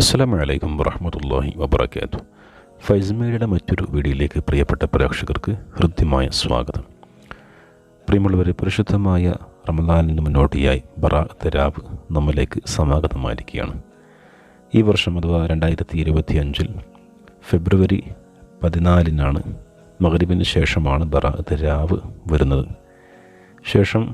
അസ്സലാമു വലൈക്കും വറഹമത്തല്ലാഹി വബർക്കാത്തു ഫൈസ്മേഡിയുടെ മറ്റൊരു വീഡിയോയിലേക്ക് പ്രിയപ്പെട്ട പ്രേക്ഷകർക്ക് ഹൃദ്യമായ സ്വാഗതം. പ്രിയമുള്ളവരെ പരിശുദ്ധമായ റമദാനിന് മുന്നോടിയായി ബറ തെരാബ് നമ്മിലേക്ക് സമാഗതമായിരിക്കുകയാണ്. ഈ വർഷം അഥവാ രണ്ടായിരത്തി ഇരുപത്തി അഞ്ചിൽ ഫെബ്രുവരി പതിനാലിനാണ് മഗ്രിബിന് ശേഷമാണ് ബറ തെരാവ് വരുന്നത്. ശേഷം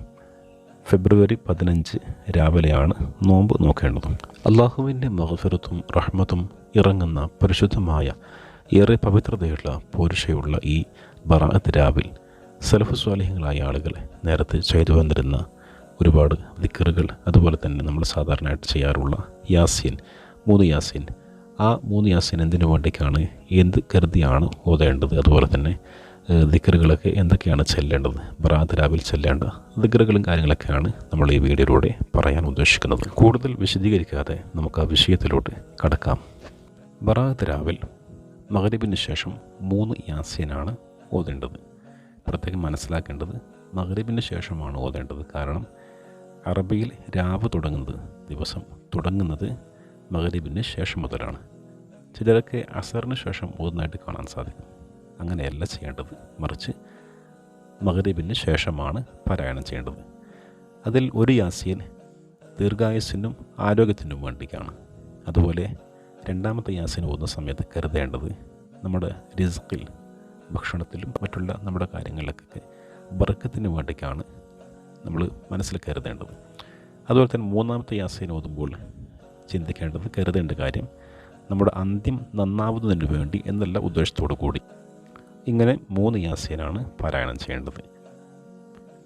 ഫെബ്രുവരി പതിനഞ്ച് രാവിലെയാണ് നോമ്പ് നോക്കേണ്ടത്. അള്ളാഹുവിന്റെ മഹഫിറത്തും റഹ്മത്തും ഇറങ്ങുന്ന പരിശുദ്ധമായ ഏറെ പവിത്രതയുള്ള പോരുഷയുള്ള ഈ ബറാഅത്ത് രാവിൽ സലഫ് സ്വാലിഹങ്ങളായ ആളുകൾ നേരത്തെ ചെയ്തു വന്നിരുന്ന ഒരുപാട് ദിക്കറുകൾ അതുപോലെ തന്നെ നമ്മൾ സാധാരണയായിട്ട് ചെയ്യാറുള്ള യാസീൻ മൂന്ന് യാസീൻ. ആ മൂന്ന് യാസീൻ എന്തിനു വേണ്ടിക്കാണ് എന്ത് കരുതിയാണ് ഓതേണ്ടത്? അതുപോലെ തന്നെ ദിക്കറുകളൊക്കെ എന്തൊക്കെയാണ് ചെല്ലേണ്ടത്? ബറാത്ത് രാവിൽ ചെല്ലേണ്ട ദിക്കറുകളും കാര്യങ്ങളൊക്കെയാണ് നമ്മൾ ഈ വീഡിയോയിലൂടെ പറയാൻ ഉദ്ദേശിക്കുന്നത്. കൂടുതൽ വിശദീകരിക്കാതെ നമുക്ക് ആ വിഷയത്തിലോട്ട് കടക്കാം. ബറാത്ത് രാവിൽ മകരീബിന് ശേഷം മൂന്ന് യാസീനാണ് ഓതേണ്ടത്. പ്രത്യേകം മനസ്സിലാക്കേണ്ടത് മകരീബിന് ശേഷമാണ് ഓതേണ്ടത്. കാരണം അറബിയിൽ രാവ് തുടങ്ങുന്നത് ദിവസം. തുടങ്ങുന്നത് മകരീബിന് ശേഷം മുതലാണ്. ചിലരൊക്കെ അസറിന് ശേഷം ഓതുന്നതായിട്ട് കാണാൻ സാധിക്കും. അങ്ങനെയല്ല ചെയ്യേണ്ടത്. മറിച്ച് മകരീബിന് ശേഷമാണ് പാരായണം ചെയ്യേണ്ടത്. അതിൽ ഒരു യാസീൻ ദീർഘായുസിനും ആരോഗ്യത്തിനും വേണ്ടിയാണ് അതുപോലെ രണ്ടാമത്തെ യാസീൻ ഓതുന്ന സമയത്ത് കരുതേണ്ടത് നമ്മുടെ റിസ്ക്കിൽ ഭക്ഷണത്തിലും മറ്റുള്ള നമ്മുടെ കാര്യങ്ങളിലൊക്കെ ബർക്കത്തിന് വേണ്ടിക്കാണ് നമ്മൾ മനസ്സിൽ കരുതേണ്ടത്. അതുപോലെ തന്നെ മൂന്നാമത്തെ യാസീൻ ഓതുമ്പോൾ ചിന്തിക്കേണ്ടത് കരുതേണ്ട കാര്യം നമ്മുടെ അന്ത്യം നന്നാവുന്നതിന് വേണ്ടി എന്നുള്ള ഉദ്ദേശത്തോടു കൂടി. ഇങ്ങനെ മൂന്ന് യാസീനാണ് പാരായണം ചെയ്യേണ്ടത്.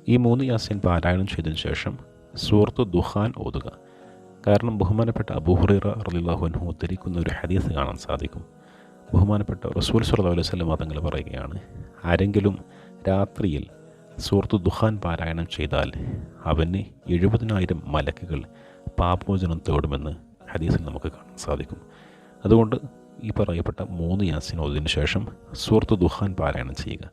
ഈ മൂന്ന് യാസീൻ പാരായണം ചെയ്തതിന് ശേഷം സൂറത്ത് ദുഹാൻ ഓതുക. കാരണം ബഹുമാനപ്പെട്ട അബൂഹുറൈറ റലിള്ളാഹുൻഹു ഉദ്ധരിക്കുന്ന ഒരു ഹദീസ് കാണാൻ സാധിക്കും. ബഹുമാനപ്പെട്ട റസൂൽ സല്ലല്ലാഹു അലൈഹി വസല്ലം തങ്ങൾ പറയുകയാണ് ആരെങ്കിലും രാത്രിയിൽ സൂറത്ത് ദുഹാൻ പാരായണം ചെയ്താൽ അവന് എഴുപതിനായിരം മലക്കുകൾ പാപോചനം തേടുമെന്ന് ഹദീസിൽ നമുക്ക് കാണാൻ സാധിക്കും. അതുകൊണ്ട് ഈ പറയപ്പെട്ട മൂന്ന് യാസിൻ ഓതിന് ശേഷം സൂറത്ത് ദുഹാൻ പാരായണം ചെയ്യുക.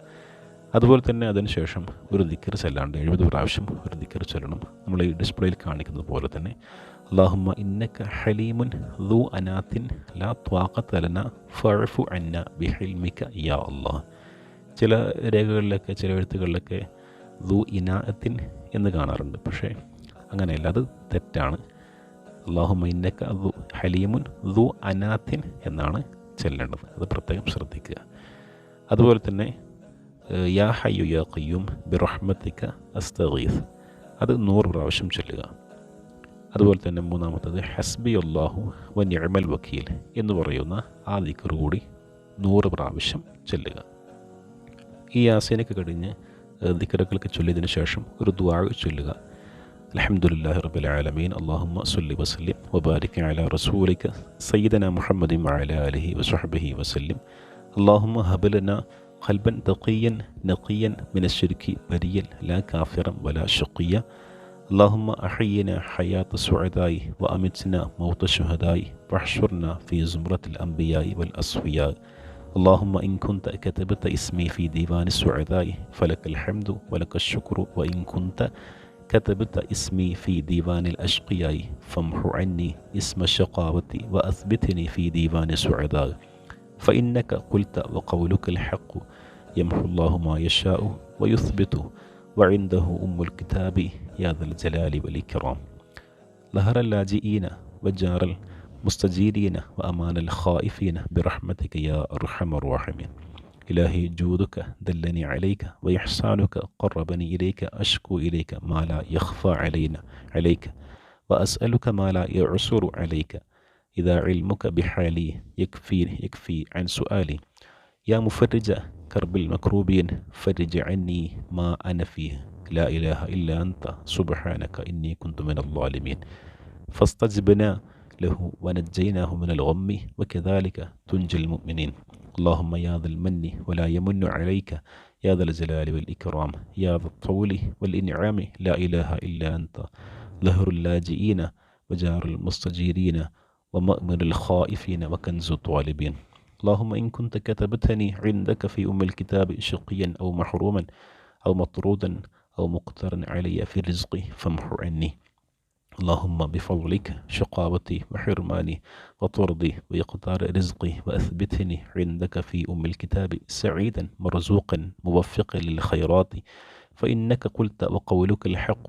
അതുപോലെ തന്നെ അതിനുശേഷം ഒരു ദിക്കർ ചെല്ലാണ്ട് എഴുപത് പ്രാവശ്യം ഒരു ദിക്കർ ചൊല്ലണം. നമ്മൾ ഈ ഡിസ്പ്ലേയിൽ കാണിക്കുന്നത് പോലെ തന്നെ അള്ളാഹുമ്മ ഇന്നക്ക ഹലീമുൻ ദു അനാത്തിൻ ലാ ത്വാഖത്തലന ഫഴഫു അന്ന ബിഹിൽമിക്ക യാ അള്ളാഹ് ചില രേഖകളിലൊക്കെ ചില എഴുത്തുകളിലൊക്കെ ദു ഇനാഅത്തിൻ എന്ന് കാണാറുണ്ട്. പക്ഷേ അങ്ങനെയല്ല അത് തെറ്റാണ്. അള്ളാഹുമ്മ ഇന്നക്ക ദു ഹലീമുൻ ദു അനാഥിൻ എന്നാണ് ചെല്ലേണ്ടത്. അത് പ്രത്യേകം ശ്രദ്ധിക്കുക. അതുപോലെ തന്നെ യാ ഹയ്യു യാ ഖയ്യൂം ബിറഹ്മത്തിക്ക അസ്തഗീസ്. അത് നൂറ് പ്രാവശ്യം ചൊല്ലുക. അതുപോലെ തന്നെ മൂന്നാമത്തത് ഹസ്ബി അള്ളാഹു വ എമൽ വക്കീൽ എന്ന് പറയുന്ന ആ ദിക്കർ കൂടി നൂറ് പ്രാവശ്യം ചെല്ലുക. ഈ യാസീനൊക്കെ കഴിഞ്ഞ് ദിക്കറുകൾക്ക് ചൊല്ലിയതിന് ശേഷം ഒരു ദ്വാഴ ചൊല്ലുക. الحمد لله رب العالمين اللهم صل وسلم وبارك على رسولك سيدنا محمد وعلى آله وصحبه وسلم اللهم هب لنا قلبا تقيا نقيا من الشرك بريا لا كافرا ولا شقيا اللهم أحينا حياة السعداء وأمتنا موت الشهداء واحشرنا في زمرة الأنبياء والأصفياء اللهم إن كنت كتبت اسمي في ديوان السعداء فلك الحمد ولك الشكر وإن كنت كتبت اسمي في ديوان الأشقياء فامح عني اسم الشقاوة وأثبتني في ديوان السعداء فإنك قلت وقولك الحق يمحو الله ما يشاء ويثبت وعنده أم الكتاب يا ذا الجلال والإكرام. ظهر اللاجئين وجار المستجيرين وأمان الخائفين برحمتك يا أرحم الراحمين. إلهي جودك دلني عليك وإحسانك قربني إليك أشكو إليك ما لا يخفى علينا عليك وأسألك ما لا يعسر عليك. إذا علمك بحالي يكفي يكفي عن سؤالي. يا مفرج كرب المكروبين فرج عني ما أنا فيه. لا إله إلا أنت سبحانك إني كنت من الظالمين. فاستجبنا له ونجيناه من الغم وكذلك تنجي المؤمنين. اللهم يا ذا المن ولا يمن عليك يا ذا الجلال والإكرام يا ذا الطول والإنعام لا إله إلا أنت ظهر اللاجئين وجار المستجيرين ومأمن الخائفين وكنز الطالبين. اللهم إن كنت كتبتني عندك في أم الكتاب شقيا أو محروما أو مطرودا أو مقترا علي في رزقي فامح عني. اللهم بفضلك شقاوتي وحرماني وطردي وإقدار رزقي وأثبتني عندك في أم الكتاب سعيدا مرزوقا موفقا للخيرات. فإنك قلت وقولك الحق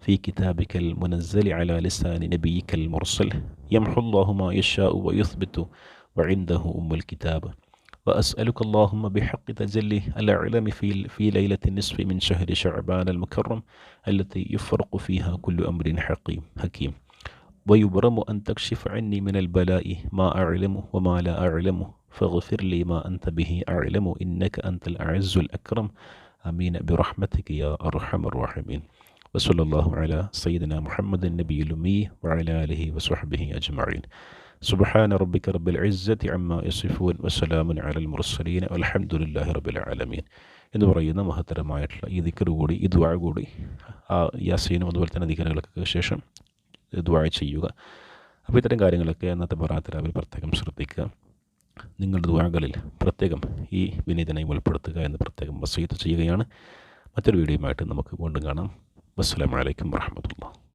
في كتابك المنزل على لسان نبيك المرسل. يمحو الله ما يشاء ويثبت وعنده أم الكتاب. وأسألك اللهم بحق تجلي الأعلم في في ليلة النصف من شهر شعبان المكرم التي يفرق فيها كل أمر حكيم حكيم. ويبرم أن تكشف عني من البلاء ما أعلم وما لا أعلم. فاغفر لي ما أنت به أعلم. إنك أنت الأعز الأكرم. آمين. برحمتك يا أرحم الراحمين. وصلى الله على سيدنا محمد النبي الأمي وعلى آله وصحبه أجمعين. സുബഹാന റബ്ബിക്ക് റബ്ബിൽ ഇസ്സത്തി അമ്മ യസിഫൂൻ വസ്സലാമുൻ അലൽ മുർസലീൻ അലഹമുല്ലാഹി റബ്ബിൽ ആലമീൻ എന്ന് പറയുന്ന മഹത്തരമായിട്ടുള്ള ഈ ദിക്കറ് കൂടി ഈ ദ്വാ കൂടി ആ യാസീനും അതുപോലെ തന്നെ ദിക്കറുകൾക്ക് ശേഷം ദ്വാ ചെയ്യുക. അപ്പോൾ ഇത്തരം കാര്യങ്ങളൊക്കെ അന്നത്തെ പറാത്തരാവിൽ പ്രത്യേകം ശ്രദ്ധിക്കുക. നിങ്ങളുടെ ദ്വാകളിൽ പ്രത്യേകം ഈ വിനീതനെ ഉൾപ്പെടുത്തുക എന്ന് പ്രത്യേകം വസീത്ത് ചെയ്യുകയാണ്. മറ്റൊരു വീഡിയോയുമായിട്ട് നമുക്ക് വീണ്ടും കാണാം. വസ്സലാമലൈക്കും വാഹമത്തുള്ള